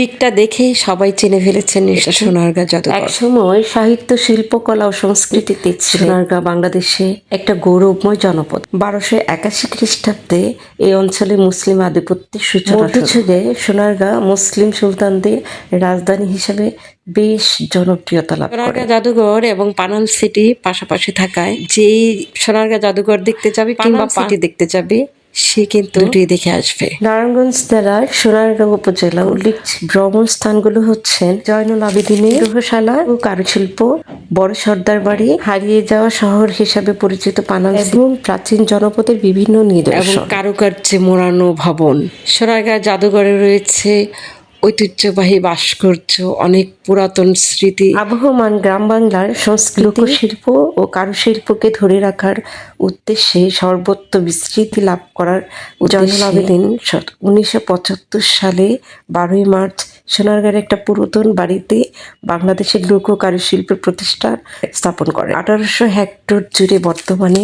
পিকটা দেখে সবাই চিনে ফেলেছেন সোনারগাঁ জাদুঘর এক সময় সাহিত্য শিল্পকলা ও সংস্কৃতিতে সোনারগাঁ বাংলাদেশে একটা গৌরবময় জনপদ। বারোশো একাশি খ্রিস্টাব্দে এই অঞ্চলে মুসলিম আধিপত্যের সূচনা মধ্যযুগে সোনারগাঁ মুসলিম সুলতানদের রাজধানী হিসেবে বেশ জনপ্রিয়তা লাভ সোনারগাঁ জাদুঘর এবং পানাল সিটি পাশাপাশি থাকায় যেই সোনারগাঁ জাদুঘর দেখতে যাবে কিংবা সিটি দেখতে যাবে সে কিন্তু দুটোই দেখে আসবে। নারায়ণগঞ্জ জেলার সোনারগাঁও উপজেলা উল্লেখ ভ্রমণ স্থানগুলো হচ্ছে জয়নুল আবেদিনের গ্রহশালা ও কারুশিল্প বড় সর্দার বাড়ি হারিয়ে যাওয়া শহর হিসাবে পরিচিত পানাল এবং প্রাচীন জনপদের বিভিন্ন নিদর্শন। কারুকার্যে মোড়ানো ভবন। সোনারগাঁ জাদুঘরে রয়েছে ঐতিহ্যবাহী ভাস্কর্য অনেক পুরাতন স্মৃতি। আবহমান গ্রাম বাংলার সংস্কৃতি শিল্প ও কারুশিল্পকে ধরে রাখার উদ্দেশ্যে সর্বত্র বিস্তৃতি লাভ করার জয়নুল আবেদিন উনিশশো পঁচাত্তর সালে বারোই মার্চ সোনারগাঁর একটা পুরাতন বাড়িতে বাংলাদেশের লোক ও কারুশিল্পের প্রতিষ্ঠা স্থাপন করে আঠারোশো হেক্টর জুড়ে বর্তমানে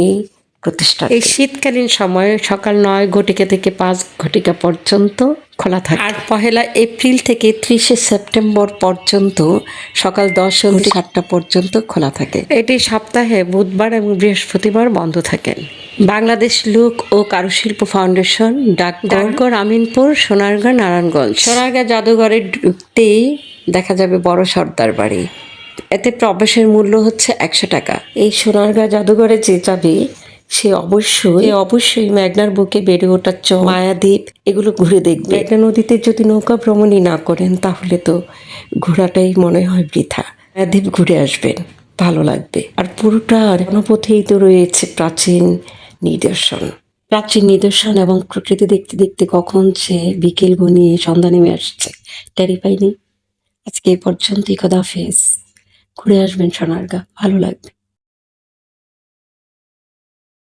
এই প্রতিষ্ঠা এই শীতকালীন সময়ে সকাল নয় ঘটিকা থেকে পাঁচ ঘটিকা পর্যন্ত খোলা থাকে। আর পহেলা এপ্রিল থেকে ত্রিশে সেপ্টেম্বর পর্যন্ত সকাল দশ ঘটি সাতটা পর্যন্ত খোলা থাকে। এটি সপ্তাহে বুধবার এবং বৃহস্পতিবার বন্ধ থাকেন বাংলাদেশ লোক ও কারুশিল্প ফাউন্ডেশন ডাক ডাকঘর আমিনপুর সোনারগাঁ নারায়ণগঞ্জ। সোনারগাঁ জাদুঘরে ঢুকতেই দেখা যাবে বড় সর্দার বাড়ি। এতে প্রবেশের মূল্য হচ্ছে একশো টাকা। এই সোনারগাঁ জাদুঘরে যে যাবে সে অবশ্যই অবশ্যই মেঘনার বুকে বেড়ে ওঠা চ মায়াদ্বীপ এগুলো ঘুরে দেখবে। মেঘনা নদীতে যদি নৌকা ভ্রমণই না করেন তাহলে তো ঘোরাটাই মনে হয় বৃথা। মায়াদ্বীপ ঘুরে আসবেন ভালো লাগবে। আর পুরোটা জনপথেই তো রয়েছে প্রাচীন নিদর্শন। প্রাচীন নিদর্শন এবং প্রকৃতি দেখতে দেখতে কখন সে বিকেল গনিয়ে সন্ধ্যা নেমে আসছে টেরি পাইনি। আজকে এই পর্যন্তই খোদাফেজ ঘুরে আসবেন সোনারগা ভালো লাগবে।